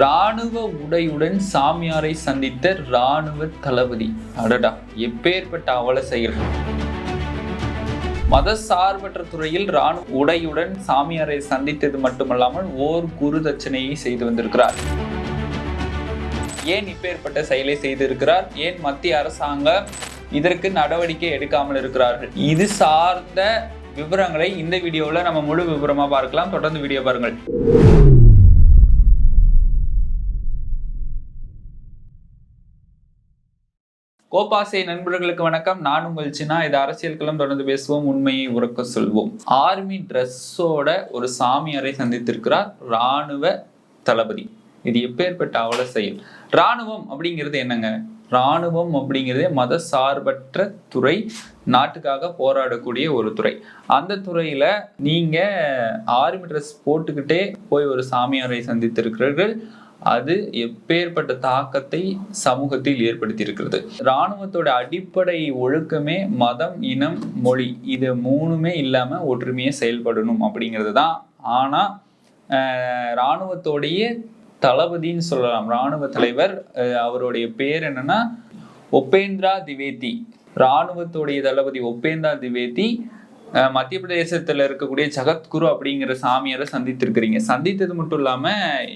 ராணுவ உடையுடன் சாமியாரை சந்தித்த ராணுவ தளபதி. அடடா எப்பேற்பட்ட அவல செயல் மத சார்பற்ற துறையில் ராணுவ உடையுடன் சாமியாரை சந்தித்தது மட்டுமல்லாமல் ஓர் குரு தட்சணையை செய்து வந்திருக்கிறார். ஏன் இப்பேற்பட்ட செயலை செய்திருக்கிறார்? ஏன் மத்திய அரசாங்கம் இதற்கு நடவடிக்கை எடுக்காமல் இருக்கிறார்கள்? இது சார்ந்த விவரங்களை இந்த வீடியோவில் நம்ம முழு விவரமாக பார்க்கலாம். தொடர்ந்து வீடியோ பாருங்கள். கோபாசை நண்பர்களுக்கு வணக்கம். நான் உங்கள் சின்னா இது அரசியல் களம். தொடர்ந்து பேசுவோம். உண்மையை உறக்க சொல்வோம். ஆர்மி ட்ரெஸ்ஸோட ஒரு சாமியாரை சந்தித்திருக்கிறார் ராணுவ தளபதி. இது எப்பேற்பட்ட அவல செயல்? ராணுவம் அப்படிங்கிறது என்னங்க? ராணுவம் அப்படிங்கிறதே மத சார்பற்ற துறை நாட்டுக்காக போராடக்கூடிய ஒரு துறை. அந்த துறையில நீங்க ஆர்மி ட்ரெஸ் போட்டுக்கிட்டே போய் ஒரு சாமியாரை சந்தித்திருக்கிறீர்கள். அது எப்பேற்பட்ட தாக்கத்தை சமூகத்தில் ஏற்படுத்தி இருக்கிறது இராணுவத்தோட அடிப்படை ஒழுக்கமே மதம் இனம் மொழி இது மூணுமே இல்லாம ஒற்றுமையாக செயல்படணும் அப்படிங்கிறது தான். ஆனா ஆஹ், இராணுவத்தோடைய தளபதின்னு சொல்லலாம். இராணுவ தலைவர் அவருடைய பேர் என்னன்னா ஒபேந்திரா திவேதி. இராணுவத்துடைய தளபதி ஒப்பேந்திரா திவேதி மத்திய பிரதேசத்துல இருக்கக்கூடிய ஜகத்குரு அப்படிங்கிற சாமியாரை சந்தித்திருக்கிறீங்க. சந்தித்தது மட்டும் இல்லாம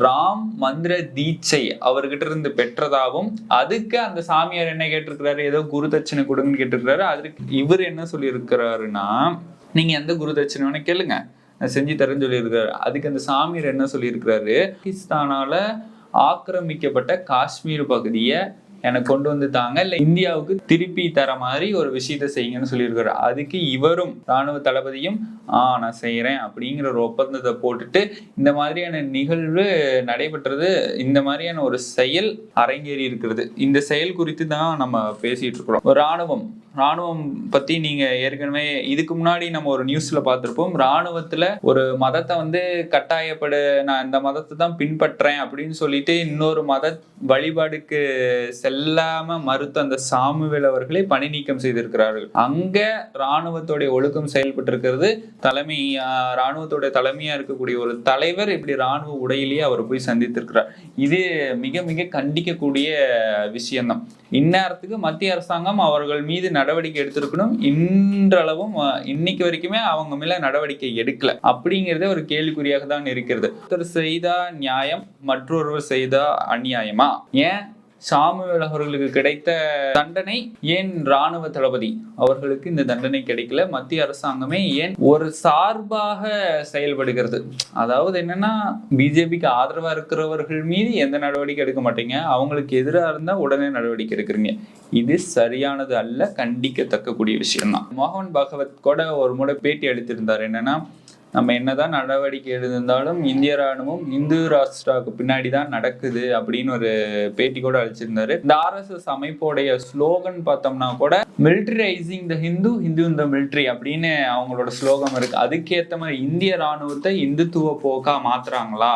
ராம் மந்திர தீட்சை அவர்கிட்ட இருந்து பெற்றதாகவும் அதுக்கு அந்த சாமியார் என்ன கேட்டிருக்கிறாரு? ஏதோ குரு தட்சணை கொடுங்கன்னு கேட்டிருக்கிறாரு. அதுக்கு இவர் என்ன சொல்லியிருக்கிறாருன்னா நீங்க எந்த குரு தட்சணை வேணா கேளுங்க. நான் செஞ்சு தரேன்னு சொல்லியிருக்காரு அதுக்கு அந்த சாமியார் என்ன சொல்லியிருக்கிறாரு? பாகிஸ்தானால ஆக்கிரமிக்கப்பட்ட காஷ்மீர் பகுதியை எனக்கு கொண்டு வந்து தாங்க. இல்ல இந்தியாவுக்கு திருப்பி தர மாதிரி ஒரு விஷயத்த செய்யுங்கன்னு சொல்லியிருக்காரு. அதுக்கு இவரும் ராணுவ தளபதியும் ஆ நான் செய்யறேன் அப்படிங்கிற ஒரு ஒப்பந்தத்தை போட்டுட்டு இந்த மாதிரியான நிகழ்வு நடைபெற்றது இந்த மாதிரியான ஒரு செயல் அரங்கேறி இருக்கிறது. இந்த செயல் குறித்து தான் நம்ம பேசிட்டு இருக்கிறோம். ராணுவம் ராணுவம் பத்தி நீங்க ஏற்கனவே இதுக்கு முன்னாடி நம்ம ஒரு நியூஸ்ல பார்த்திருப்போம். ராணுவத்துல ஒரு மதத்தை வந்து கட்டாயப்படு நான் இந்த மதத்தை தான் பின்பற்றேன் அப்படின்னு சொல்லிட்டு இன்னொரு மத வழிபாடுக்கு செல்லாம மறுத்த அந்த சாமுவேல் அவர்களை பணி நீக்கம் செய்திருக்கிறார்கள். அங்க ராணுவத்தோடைய ஒழுக்கம் செயல்பட்டு இருக்கிறது தலைமை ராணுவத்துடைய ராணுவத்தோட தலைமையா இருக்கக்கூடிய ஒரு தலைவர் இப்படி ராணுவ உடையிலேயே அவர் போய் சந்தித்திருக்கிறார். இது மிக மிக கண்டிக்கக்கூடிய விஷயம்தான். இந்நேரத்துக்கு மத்திய அரசாங்கம் அவர்கள் மீது நடவடிக்கை எடுத்திருக்கணும். இன்றளவும் இன்னைக்கு வரைக்குமே அவங்க மேல நடவடிக்கை எடுக்கல. அப்படிங்கிறதே ஒரு கேள்விக்குறியாக தான் இருக்கிறது. ஒருத்தர் செய்தா நியாயம் மற்றொருவர் செய்தா அநியாயமா? ஏன்? சாமுவேல் அவர்களுக்கு கிடைத்த தண்டனை ஏன் ராணுவ தளபதி? அவர்களுக்கு இந்த தண்டனை கிடைக்கல. மத்திய அரசாங்கமே ஏன் ஒரு சார்பாக செயல்படுகிறது? அதாவது என்னன்னா பிஜேபிக்கு ஆதரவா இருக்கிறவர்கள் மீது எந்த நடவடிக்கை எடுக்க மாட்டீங்க? அவங்களுக்கு எதிராக இருந்தா உடனே நடவடிக்கை எடுக்கிறீங்க. இது சரியானது அல்ல கண்டிக்கத்தக்கக்கூடிய விஷயம்தான். மோகன் பாகவத் கூட ஒரு முறை பேட்டி அளித்திருந்தார். என்னன்னா நம்ம என்னதான் நடவடிக்கை எடுத்திருந்தாலும் இந்திய ராணுவம் இந்து ராஷ்டிராவுக்கு பின்னாடி தான் நடக்குது அப்படின்னு ஒரு பேட்டி கூட அழிச்சிருந்தாரு இந்த ஆர்எஸ்எஸ் அமைப்போடைய ஸ்லோகன் பார்த்தோம்னா கூட மிலிட்டரைசிங் த ஹிந்து ஹிந்து இந்த மிலிட்ரி அப்படின்னு அவங்களோட ஸ்லோகம் இருக்கு. அதுக்கேற்ற மாதிரி இந்திய ராணுவத்தை இந்துத்துவ போக்கா மாத்துறாங்களா?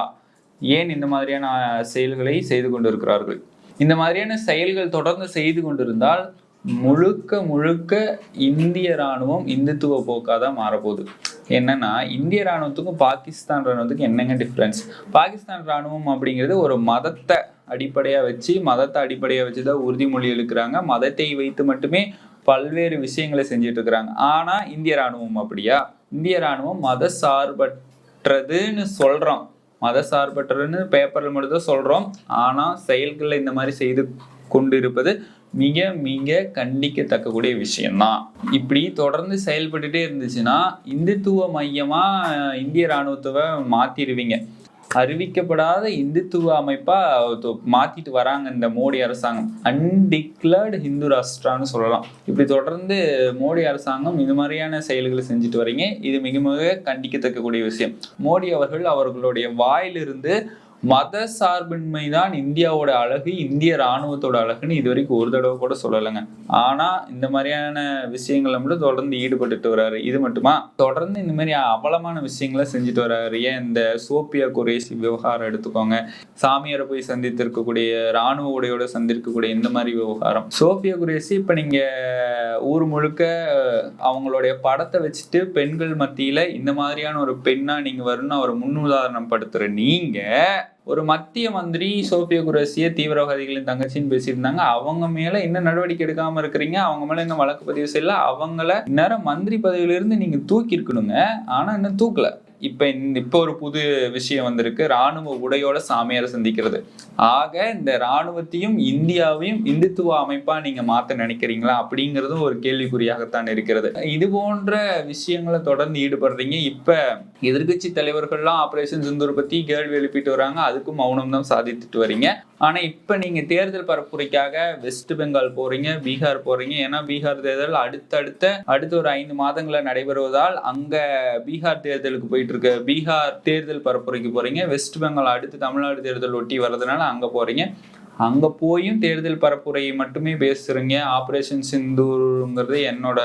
ஏன் இந்த மாதிரியான செயல்களை செய்து கொண்டிருக்கிறார்கள்? இந்த மாதிரியான செயல்கள் தொடர்ந்து செய்து கொண்டிருந்தால் முழுக்க முழுக்க இந்திய ராணுவம் இந்துத்துவ போக்காக தான் மாறப்போகுது. என்னன்னா இந்திய ராணுவத்துக்கும் பாகிஸ்தான் ராணுவத்துக்கும் என்னங்க டிஃப்ரென்ஸ் பாகிஸ்தான் ராணுவம் அப்படிங்கிறது ஒரு மதத்தை அடிப்படையாக வச்சு மதத்தை அடிப்படையாக வச்சு தான் உறுதிமொழி எடுக்கிறாங்க. மதத்தை வைத்து மட்டுமே பல்வேறு விஷயங்களை செஞ்சுட்டு இருக்கிறாங்க ஆனால் இந்திய ராணுவம் அப்படியா? இந்திய ராணுவம் மத சார்பற்றதுன்னு சொல்கிறோம் மத சார்பற்றதுன்னு பேப்பரில் மட்டும்தான் சொல்கிறோம் ஆனால் செயல்களில் இந்த மாதிரி செய்து கொண்டு இருப்பது மிக மிக கண்டிக்கத்தக்கக்கூடிய விஷயம்தான். இப்படி தொடர்ந்து செயல்பட்டுட்டே இருந்துச்சுன்னா இந்துத்துவ மையமா இந்திய இராணுவத்தை மாத்திடுவீங்க அறிவிக்கப்படாத இந்துத்துவ அமைப்பா தொ- மாத்திட்டு வராங்க இந்த மோடி அரசாங்கம். அன்டிக்ளர்டு ஹிந்து ராஷ்டிரான்னு சொல்லலாம். இப்படி தொடர்ந்து மோடி அரசாங்கம் இது மாதிரியான செயல்களை செஞ்சுட்டு வரீங்க. இது மிக மிக கண்டிக்கத்தக்கக்கூடிய விஷயம். மோடி அவர்கள் அவர்களுடைய வாயிலிருந்து மத சார்பின்மை தான் இந்தியாவோட அழகு இந்திய ராணுவத்தோட அழகுன்னு இது வரைக்கும் ஒரு தடவை கூட சொல்லலைங்க. ஆனா இந்த மாதிரியான விஷயங்களை மட்டும் தொடர்ந்து ஈடுபட்டுட்டு வர்றாரு. இது மட்டுமா? தொடர்ந்து இந்த மாதிரி அவலமான விஷயங்களை செஞ்சுட்டு வர்றாரு. ஏன் இந்த சோபியா குரேசி விவகாரம் எடுத்துக்கோங்க. சாமியாரை போய் சந்தித்திருக்கக்கூடிய ராணுவ உடையோட சந்திருக்கக்கூடிய இந்த மாதிரி விவகாரம். சோபியா குரேஷி இப்ப நீங்க ஊர் முழுக்க அவங்களுடைய படத்தை வச்சுட்டு பெண்கள் மத்தியில இந்த மாதிரியான ஒரு பெண்ணா நீங்க வரணும்னு அவர் முன்னுதாரணம் படுத்துற நீங்க ஒரு மத்திய மந்திரி சோபியா குரேசிய தீவிரவாதிகளின் தங்கச்சின்னு பேசியிருந்தாங்க. அவங்க மேல என்ன நடவடிக்கை எடுக்காம இருக்கிறீங்க? அவங்க மேல என்ன வழக்கு பதிவு செய்யல? அவங்கள இந்நேரம் மந்திரி பதவியிலிருந்து நீங்க தூக்கி இருக்கணுங்க ஆனா இன்னும் தூக்கல. இப்ப இந்த ஒரு புது விஷயம் வந்திருக்கு. ராணுவ உடையோட சாமியாரை சந்திக்கிறது. ஆக இந்த ராணுவத்தையும் இந்தியாவையும் இந்துத்துவ அமைப்பா நீங்க மாத்த நினைக்கிறீங்களா? அப்படிங்கறதும் ஒரு கேள்விக்குறியாகத்தான் இருக்கிறது. இது போன்ற விஷயங்களை தொடர்ந்து ஈடுபடுறீங்க. இப்ப எதிர்க்கட்சி தலைவர்கள்லாம் ஆபரேஷன் சிந்தூர் பத்தி கேள்வி எழுப்பிட்டு வராங்க. அதுக்கும் மௌனம் தான் சாதித்துட்டு வரீங்க. ஆனால் இப்போ நீங்கள் தேர்தல் பரப்புரைக்காக வெஸ்ட் பெங்கால் போகிறீங்க பீகார் போகிறீங்க ஏன்னா பீகார் தேர்தல் அடுத்தடுத்த அடுத்த ஒரு ஐந்து மாதங்களில் நடைபெறுவதால் அங்கே பீகார் தேர்தலுக்கு போயிட்டு இருக்க பீகார் தேர்தல் பரப்புரைக்கு போகிறீங்க வெஸ்ட் பெங்கால் அடுத்து தமிழ்நாடு தேர்தல் ஒட்டி வர்றதுனால அங்கே போகிறீங்க அங்கே போயும் தேர்தல் பரப்புரையை மட்டுமே பேசுகிறீங்க ஆப்ரேஷன் சிந்தூருங்கிறது என்னோட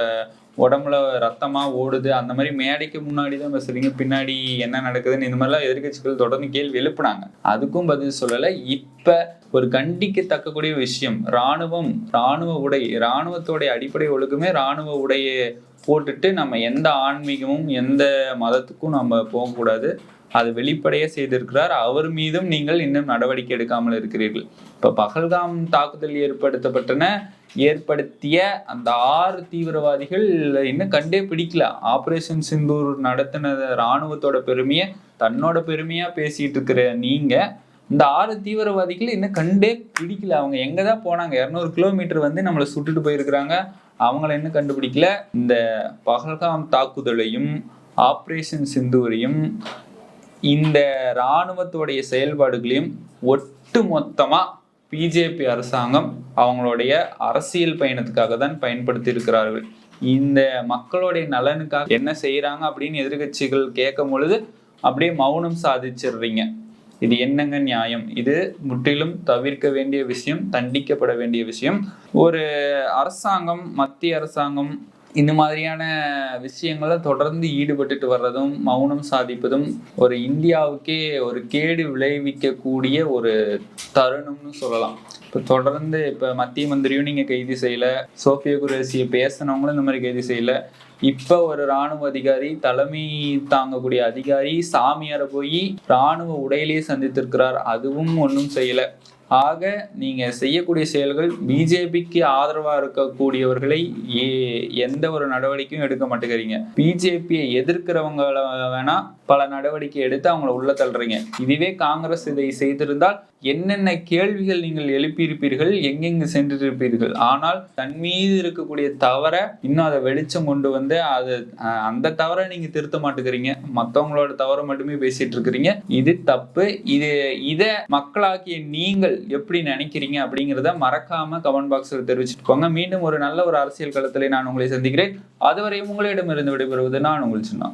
உடம்புல ரத்தமா ஓடுது அந்த மாதிரி மேடைக்கு முன்னாடி தான் பேசுறீங்க பின்னாடி என்ன நடக்குதுன்னு இந்த மாதிரிலாம் எதிர்க்கட்சிகள் தொடர்ந்து கேள்வி எழுப்புனாங்க. அதுக்கும் பதில் சொல்லலை. இப்ப ஒரு கண்டிக்கத்தக்கக்கூடிய விஷயம் ராணுவம் ராணுவ உடை ராணுவத்தோடைய அடிப்படை ஒழுக்கமே ராணுவ உடையை போட்டுட்டு நம்ம எந்த ஆன்மீகமும் எந்த மதத்துக்கும் நம்ம போகக்கூடாது. அது வெளிப்படைய செய்திருக்கிறார். அவர் மீதும் நீங்கள் இன்னும் நடவடிக்கை எடுக்காமல் இருக்கிறீர்கள். இப்ப பகல்காம் தாக்குதல் ஏற்படுத்தப்பட்டன. ஏற்படுத்திய அந்த ஆறு தீவிரவாதிகள் இன்னும் கண்டே பிடிக்கல. ஆபரேஷன் சிந்தூர் நடத்தின ராணுவத்தோட பெருமையை தன்னோட பெருமையா பேசிட்டு இருக்கிற நீங்க இந்த ஆறு தீவிரவாதிகள் இன்னும் கண்டே பிடிக்கல. அவங்க எங்க தான் போனாங்க? இரநூறு கிலோமீட்டர் வந்து நம்மளை சுட்டுட்டு போயிருக்கிறாங்க. அவங்கள இன்னும் கண்டுபிடிக்கல. இந்த பகல்காம் தாக்குதலையும் ஆப்ரேஷன் சிந்தூரையும் இந்த இராணுவத்துடைய செயல்பாடுகளையும் ஒட்டு மொத்தமாக பிஜேபி அரசாங்கம் அவங்களுடைய அரசியல் பயணத்துக்காக தான் பயன்படுத்தி இருக்கிறார்கள் இந்த மக்களுடைய நலனுக்காக என்ன செய்யறாங்க அப்படின்னு எதிர்கட்சிகள் கேட்கும் பொழுது அப்படியே மௌனம் சாதிச்சிடுறீங்க. இது என்னங்க நியாயம்? இது முற்றிலும் தவிர்க்க வேண்டிய விஷயம் தண்டிக்கப்பட வேண்டிய விஷயம். ஒரு அரசாங்கம் மத்திய அரசாங்கம் இந்த மாதிரியான விஷயங்களை தொடர்ந்து ஈடுபட்டுட்டு வர்றதும் மௌனம் சாதிப்பதும் ஒரு இந்தியாவுக்கே ஒரு கேடு விளைவிக்கக்கூடிய ஒரு தருணம்னு சொல்லலாம். இப்போ தொடர்ந்து இப்போ மத்திய மந்திரியும் நீங்கள் கைது செய்யல சோஃபியா குரேசியை பேசினவங்களும் இந்த மாதிரி கைது செய்யல. இப்போ ஒரு ராணுவ அதிகாரி தலைமை தாங்கக்கூடிய அதிகாரி சாமியாரை போய் ராணுவ உடையிலேயே சந்தித்திருக்கிறார். அதுவும் ஒன்றும் செய்யலை. ஆக நீங்கள் செய்யக்கூடிய செயல்கள் பிஜேபிக்கு ஆதரவாக இருக்கக்கூடியவர்களை ஏ- எந்த ஒரு நடவடிக்கையும் எடுக்க மாட்டேங்கிறீங்க. பிஜேபியை எதிர்க்கிறவங்கள வேணா பல நடவடிக்கை எடுத்து அவங்கள உள்ள தள்ளுறீங்க. இதுவே காங்கிரஸ் இதை செய்திருந்தால் என்னென்ன கேள்விகள் நீங்கள் எழுப்பியிருப்பீர்கள் எங்கெங்கு சென்றிருப்பீர்கள். ஆனால் தன் மீது இருக்கக்கூடிய தவறை இன்னும் அதை வெளிச்சம் கொண்டு வந்து அது அந்த தவறை நீங்க திருத்த மாட்டுக்கிறீங்க மற்றவங்களோட தவறை மட்டுமே பேசிட்டு இருக்கிறீங்க. இது தப்பு. இது இதை மக்களாக்கிய நீங்கள் எப்படி நினைக்கிறீங்க அப்படிங்கிறத மறக்காம கமெண்ட் பாக்ஸில் தெரிவிச்சுட்டு போங்க மீண்டும் ஒரு நல்ல ஒரு அரசியல் களத்தில் நான் உங்களை சந்திக்கிறேன். அதுவரையும் உங்களிடமிருந்து விடைபெறுவது நான் உங்கள் சின்ன.